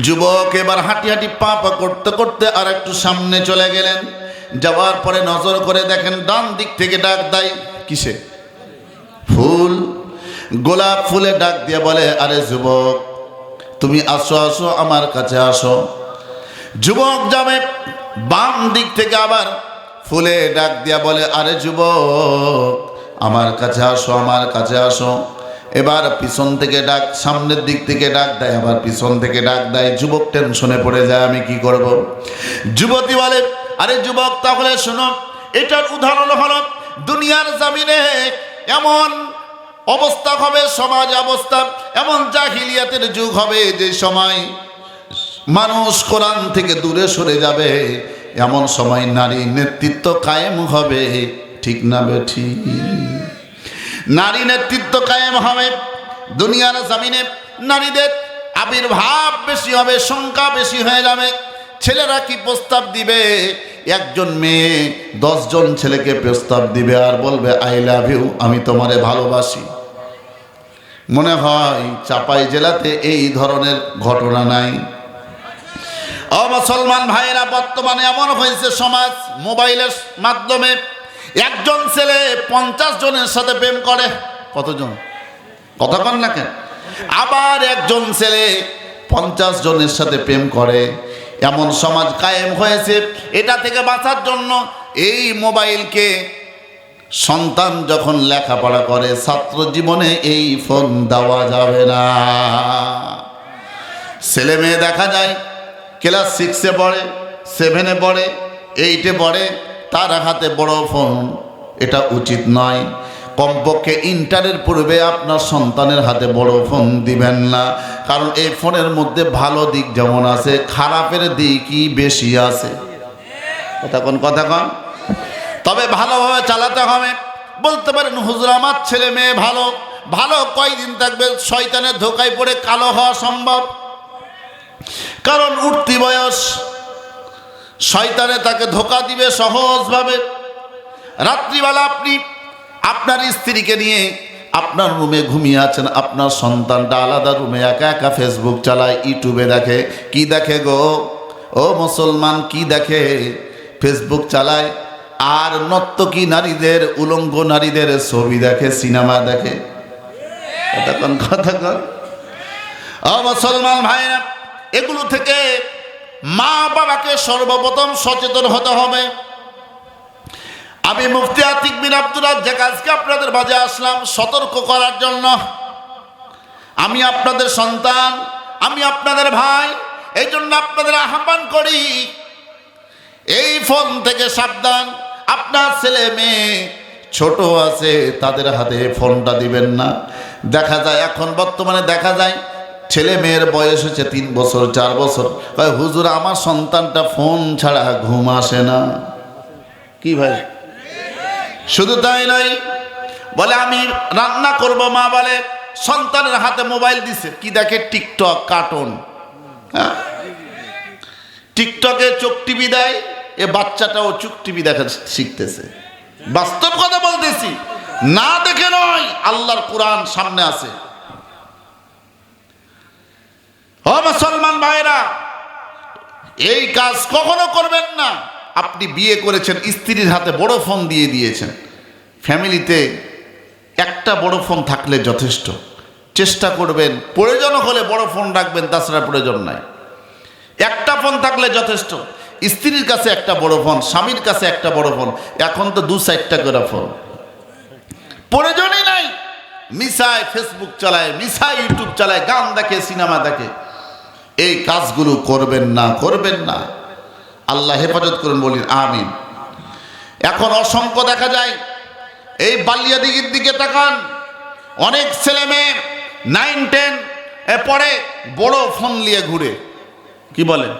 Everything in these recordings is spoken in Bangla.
যুবক এবার হাঁটি হাঁটি পা পা করতে করতে আর একটু সামনে চলে গেলেন। যাওয়ার পরে নজর করে দেখেন ডান দিক থেকে ডাক দেয়, কিসে? ফুল। গোলাপ ফুলে ডাক দিয়ে বলে, আরে যুবক, তুমি আসো আসো, আমার কাছে আসো। যুবক যাবে বাম দিক থেকে আবার ফুলে ডাক দিয়া বলে, আরে যুবক, আমার কাছে আসো, আমার কাছে আসো। এবার পিছন থেকে ডাক, সামনের দিক থেকে ডাক দেয়, আবার পিছন থেকে ডাক দেয়। যুবক টেনশনে পড়ে যায়, আমি কি করব। যুবতী বলে, আরে যুবক, তাহলে শোনো, এটার উদাহরণ হলো, দুনিয়ার জামিনে এমন অবস্থা হবে, সমাজ অবস্থা, এমন জাহিলিয়াতের যুগ হবে যে সময় মানুষ কোরআন থেকে দূরে সরে যাবে, এমন সময় নারী নেতৃত্ব কায়েম হবে। ঠিক না বেঠি? নারী নেতৃত্ব কায়েম হবে। দুনিয়ার জামিনে নারীদের আবির্ভাব বেশি হবে, সংখ্যা বেশি হয়ে যাবে। ছেলেরা কি প্রস্তাব দিবে? একজন মেয়ে দশজন ছেলেকে প্রস্তাব দিবে আর বলবে আই লাভ ইউ আমি তোমারে ভালোবাসি। মনে হয় চাপাই জেলাতে এই ধরনের ঘটনা নাই। ও মুসলমান ভাইরা বর্তমানে এমন হয়েছে সমাজ, মোবাইলের মাধ্যমে একজন ছেলে পঞ্চাশ জনের সাথে প্রেম করে। কতজন? কথা না কেন? আবার একজন ছেলে পঞ্চাশ জনের সাথে প্রেম করে। এমন সমাজ কায়েম হয়েছে এটা থেকে বাঁচার জন্য এই মোবাইলকে সন্তান যখন লেখাপড়া করে, ছাত্র জীবনে এই ফোন দেওয়া যাবে না। ছেলে মেয়ে দেখা যায়, ক্লাস সিক্সে পড়ে, সেভেনে পড়ে এইটে পড়ে তার হাতে বড় ফোন। এটা উচিত নয়। কমপক্ষে ইন্টারের পূর্বে আপনার সন্তানের হাতে বড় ফোন দিবেন না। কারণ এই ফোনের মধ্যে ভালো দিক যেমন আছে, খারাপের দিকই বেশি আছে। কথা কোন, কথা কন? তবে ভালোভাবে চালাতে হবে। বলতে পারেন, হুজুর, আমার ছেলে মেয়ে ভালো। ভালো কয়দিন থাকবে? শয়তানের ধোকায় পড়ে কালো হওয়া সম্ভব? কারণ উঠতি বয়স শয়তানে তাকে ধোকা দিবে সহজভাবে। রাত্রিবেলা আপনি আপনার স্ত্রীকে নিয়ে আপনার রুমে ঘুমিয়ে আছেন, আপনার সন্তানটা আলাদা রুমে একা একা ফেসবুক চালায়, ইউটিউবে দেখে, কি দেখে গো? ও মুসলমান, কি দেখে? ফেসবুক চালায়, আর নর্তকী নারীদের, উলঙ্গ নারীদের ছবি দেখে, সিনেমা দেখে। কথা কথা ও মুসলমান ভাইরা এগুলো থেকে মা বাবাকে সর্বপ্রথম সচেতন হতে হবে। আমি মুফতি আতিক বিন আব্দুল যে আজকে আপনাদের মাঝে আসলাম সতর্ক করার জন্য। আমি আপনাদের সন্তান, আমি আপনাদের ভাই, এই জন্য আপনাদের আহ্বান করি। এই ফোন থেকে সাবধান, আপনার ছেলে মেয়ে ছোট আছে, তাদের হাতে ফোনটা দিবেন না। দেখা যায়, এখন বর্তমানে দেখা যায় ছেলে মেয়ের বয়স হচ্ছে তিন বছর, চার বছর। কয়, হুজুর, আমার সন্তানটা ফোন ছাড়া ঘুম আসে না। কি ভাই? শুধু তাই নয়, বলে, আমি রান্না করব। মা বলে, সন্তানের হাতে মোবাইল দিছে। কি দেখে? TikTok, cartoon. হ্যাঁ? টিকটকে চোখ টিভি দেয়, এ বাচ্চাটাও চোখ টিভি দেখা শিখতেছে। বাস্তব কথা বলতেছি, না দেখে নয়, আল্লাহর কোরআন সামনে আছে ও মুসলমান ভাইরা। এই কাজ কখনো করবেন না। আপনি বিয়ে করেছেন, স্ত্রীর হাতে বড় ফোন দিয়ে দিয়েছেন। ফ্যামিলিতে একটা বড় ফোন থাকলে যথেষ্ট। চেষ্টা করবেন, প্রয়োজন হলে বড় ফোন রাখবেন, তাছাড়া প্রয়োজন নাই। একটা ফোন থাকলে যথেষ্ট। স্ত্রীর কাছে একটা বড় ফোন, স্বামীর কাছে একটা বড় ফোন, এখন তো দু চারটা করে ফোন। প্রয়োজনই নাই। মিশায় ফেসবুক চালায়, মিশায় ইউটিউব চালায়, গান দেখে, সিনেমা দেখে। এই কাজগুলো করবেন না করবেন না। আল্লাহ হেফাজত করুন বলিন আমিন। এখন অসংখ্য দেখা যায়, এই বালিয়া দিঘির দিকে তাকান। অনেক ছেলে মেয়ে নাইন টেন এ পরে বড় ফোন নিয়ে ঘুরে। কি বলেন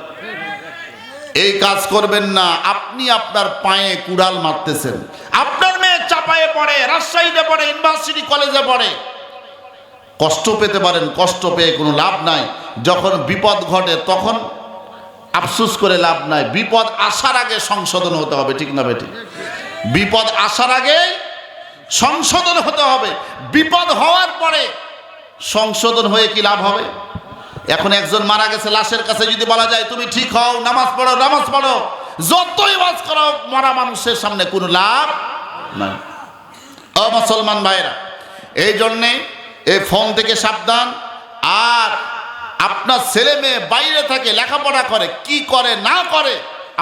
এই কাজ করবেন না, আপনি আপনার পায়ে কুড়াল মারতেছেন। আপনার মেয়ে চাপায়ে পড়ে, রাজশাহীতে পড়ে, ইউনিভার্সিটি কলেজে পড়ে। কষ্ট পেতে পারেন, কষ্ট পেয়ে কোনো লাভ নাই। যখন বিপদ ঘটে, তখন আফসুস করে লাভ নাই। বিপদ আসার আগে সংশোধন হতে হবে, ঠিক না বেটি? বিপদ আসার আগে সংশোধন হতে হবে। বিপদ হওয়ার পরে সংশোধন হয়ে কি লাভ হবে? এখন একজন মারা গেছে, লাশের কাছে যদি বলা যায়, তুমি ঠিক হও, নামাজ পড়ো নামাজ পড়ো, যতই ওয়াজ করো, মরা মানুষের সামনে কোনো লাভ নাই। ও মুসলমান ভাইরা এই জন্যে এই ফোন থেকে সাবধান। আর আপনার ছেলে মেয়ে বাইরে থাকে, লেখাপড়া করে, কি করে, না করে,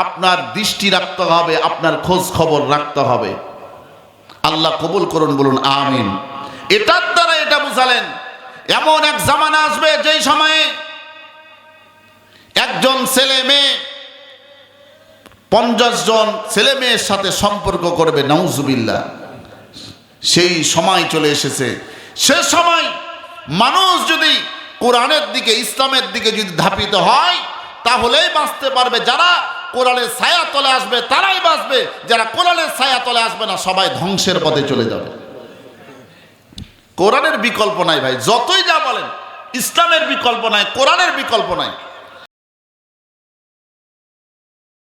আপনার দৃষ্টি রাখতে হবে, আপনার খোঁজ খবর রাখতে হবে। আল্লাহ কবুল করুন, বলুন, আমিন। এটার দ্বারা এটা বুঝালেন, এমন এক জামানা আসবে যেই সময়ে একজন ছেলে মেয়ে পঞ্চাশ জন ছেলে মেয়ের সাথে সম্পর্ক করবে নাউজুবিল্লা সেই সময় চলে এসেছে। সে সময় মানুষ যদি কোরআনের দিকে, ইসলামের দিকে যদি ধাপিত হয়, তাহলেই বাঁচতে পারবে যারা কোরআনের ছায়া তলে আসবে, তারাই বাঁচবে। যারা কোরআনের ছায়া তলে আসবে না, সবাই ধ্বংসের পথে চলে যাবে। কোরআনের বিকল্প নাই ভাই, যতই যা বলেন, ইসলামের বিকল্প নাই, কোরআনের বিকল্প নাই।